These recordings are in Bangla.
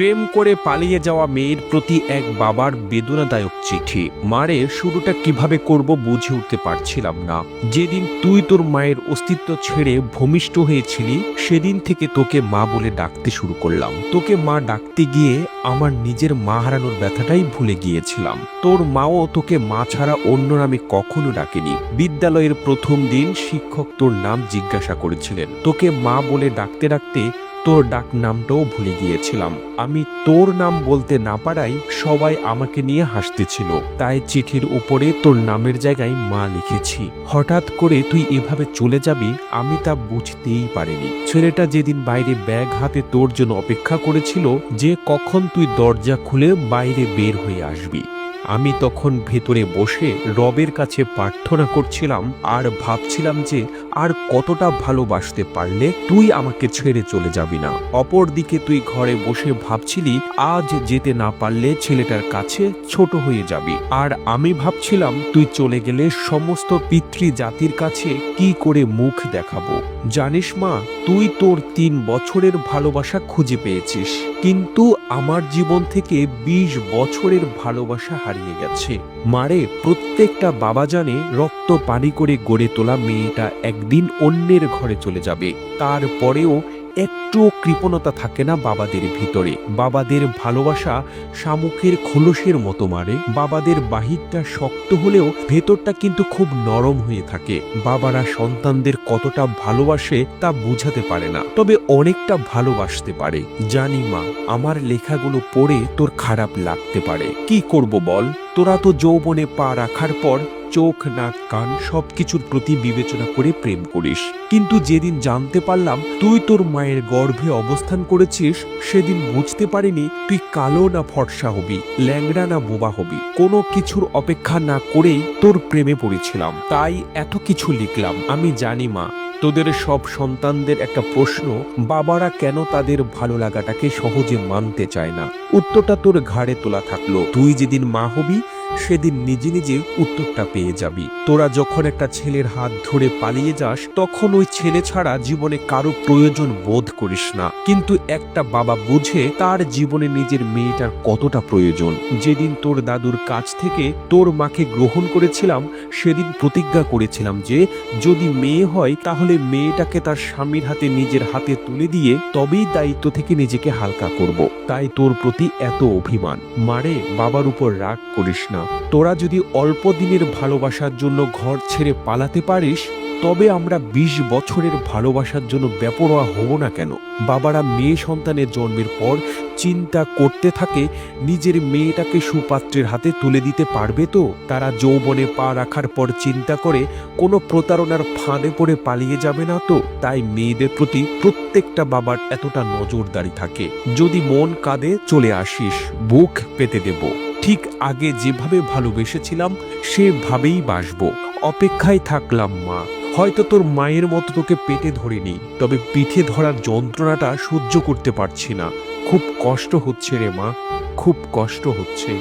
প্রেম করে পালিয়ে যাওয়া মেয়ের প্রতি এক বাবার বেদনাদায়ক চিঠি। মারে, শুরুটা কীভাবে করব বুঝে উঠতে পারছিলাম না। যেদিন তুই তোর মায়ের অস্তিত্ব ছেড়ে ভূমিষ্ঠ হয়েছিলি, সেদিন থেকে তোকে মা বলে ডাকতে শুরু করলাম। তোকে মা ডাকতে গিয়ে আমার নিজের মা হারানোর ব্যথাটাই ভুলে গিয়েছিলাম। তোর মাও তোকে মা ছাড়া অন্য নামে কখনো ডাকেনি। বিদ্যালয়ের প্রথম দিন শিক্ষক তোর নাম জিজ্ঞাসা করেছিলেন। তোকে মা বলে ডাকতে ডাকতে তোর ডাক নামটাও ভুলে গিয়েছিলাম। আমি তোর নাম বলতে না পারাই সবাই আমাকে নিয়ে হাসতেছিল। তাই চিঠির উপরে তোর নামের জায়গায় মা লিখেছি। হঠাৎ করে তুই এভাবে চলে যাবি, আমি তা বুঝতেই পারিনি। ছেলেটা যেদিন বাইরে ব্যাগ হাতে তোর জন্য অপেক্ষা করেছিল, যে কখন তুই দরজা খুলে বাইরে বের হয়ে আসবি। আমি তখন ভেতরে বসে রবের কাছে প্রার্থনা করছিলাম আর ভাবছিলাম যে আর কতটা ভালোবাসতে পারলে তুই আমাকে ছেড়ে চলে যাবি না। অপরদিকে তুই ঘরে বসে ভাবছিলি, আজ যেতে না পারলে ছেলেটার কাছে ছোট হয়ে যাবি। আর আমি ভাবছিলাম, তুই চলে গেলে সমস্ত পিতৃ জাতির কাছে কি করে মুখ দেখাবো? জানিস মা, তুই তোর তিন বছরের ভালোবাসা খুঁজে পেয়েছিস। কিন্তু আমার জীবন থেকে বিশ বছরের ভালোবাসা হারিয়ে গেছে। মারে প্রত্যেকটা বাবা জানে রক্ত পানি করে গড়ে তোলা মেয়েটা একদিন অন্যের ঘরে চলে যাবে। তারপরেও একটুও কৃপণতা থাকে না বাবাদের ভিতরে। বাবাদের ভালোবাসা শামুকের খোলসের মতো মারে। বাবাদের বাহিরটা শক্ত হলেও ভেতরটা কিন্তু খুব নরম হয়ে থাকে। বাবারা সন্তানদের কতটা ভালোবাসে তা বোঝাতে পারে না। তবে অনেকটা ভালোবাসতে পারে। জানি মা, আমার লেখাগুলো পড়ে তোর খারাপ লাগতে পারে। কি করব বল? তোরা তো যৌবনে পা রাখার পর চোখ, নাক, কান সবকিছুর প্রতি বিবেচনা করে প্রেম করিস। কিন্তু যেদিন জানতে পারলাম তুই তোর মায়ের গর্ভে অবস্থান করেছিস, সেদিন বুঝতে পারিনি তুই কালো না ফর্সা হবি, ল্যাংড়া না বোবা হবি। কোনো কিছুর অপেক্ষা না করেই তোর প্রেমে পড়েছিলাম। তাই এত কিছু লিখলাম। আমি জানি মা, তোদের সব সন্তানদের একটা প্রশ্ন, বাবারা কেন তাদের ভালো লাগাটাকে সহজে মানতে চায় না? উত্তরটা তোর ঘাড়ে তোলা থাকল। তুই যেদিন মা হবি সেদিন নিজে নিজে উত্তরটা পেয়ে যাবি। তোরা যখন একটা ছেলের হাত ধরে পালিয়ে যাস, তখন ওই ছেলে ছাড়া জীবনে কারও প্রয়োজন বোধ করিস না। কিন্তু একটা বাবা বুঝে তার জীবনে নিজের মেয়েটার কতটা প্রয়োজন। যেদিন তোর দাদুর কাছ থেকে তোর মাকে গ্রহণ করেছিলাম, সেদিন প্রতিজ্ঞা করেছিলাম যে, যদি মেয়ে হয়, তাহলে মেয়েটাকে তার স্বামীর হাতে নিজের হাতে তুলে দিয়ে তবেই দায়িত্ব থেকে নিজেকে হালকা করব। তাই তোর প্রতি এত অভিমান। মারে, বাবার উপর রাগ করিস না। তোরা যদি অল্প দিনের ভালোবাসার জন্য ঘর ছেড়ে পালাতে পারিস, তবে আমরা ২০ বছরের ভালোবাসার জন্য বেপরোয়া হব না কেন? বাবারা মেয়ে সন্তানের জন্মের পর চিন্তা করতে থাকে, নিজের মেয়েটাকে সুপাত্রের হাতে তুলে দিতে পারবে তো? তারা যৌবনে পা রাখার পর চিন্তা করে, কোনো প্রতারণার ফাঁদে পড়ে পালিয়ে যাবে না তো? তাই মেয়েদের প্রতি প্রত্যেকটা বাবার এতটা নজরদারি থাকে। যদি মন কাঁদে, চলে আসিস। বুক পেতে দেব। ঠিক আগে যেভাবে ভালোবেসেছিলাম, সেভাবেই বাসবো। অপেক্ষায় থাকলাম মা। হয়তো তোর মায়ের মতো তোকে পেটে ধরিনি, তবে পিঠে ধরার যন্ত্রণাটা সহ্য করতে পারছি না। খুব কষ্ট হচ্ছে রে মা, খুব কষ্ট হচ্ছে।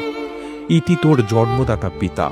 ইতি তোর জন্মদাতা পিতা।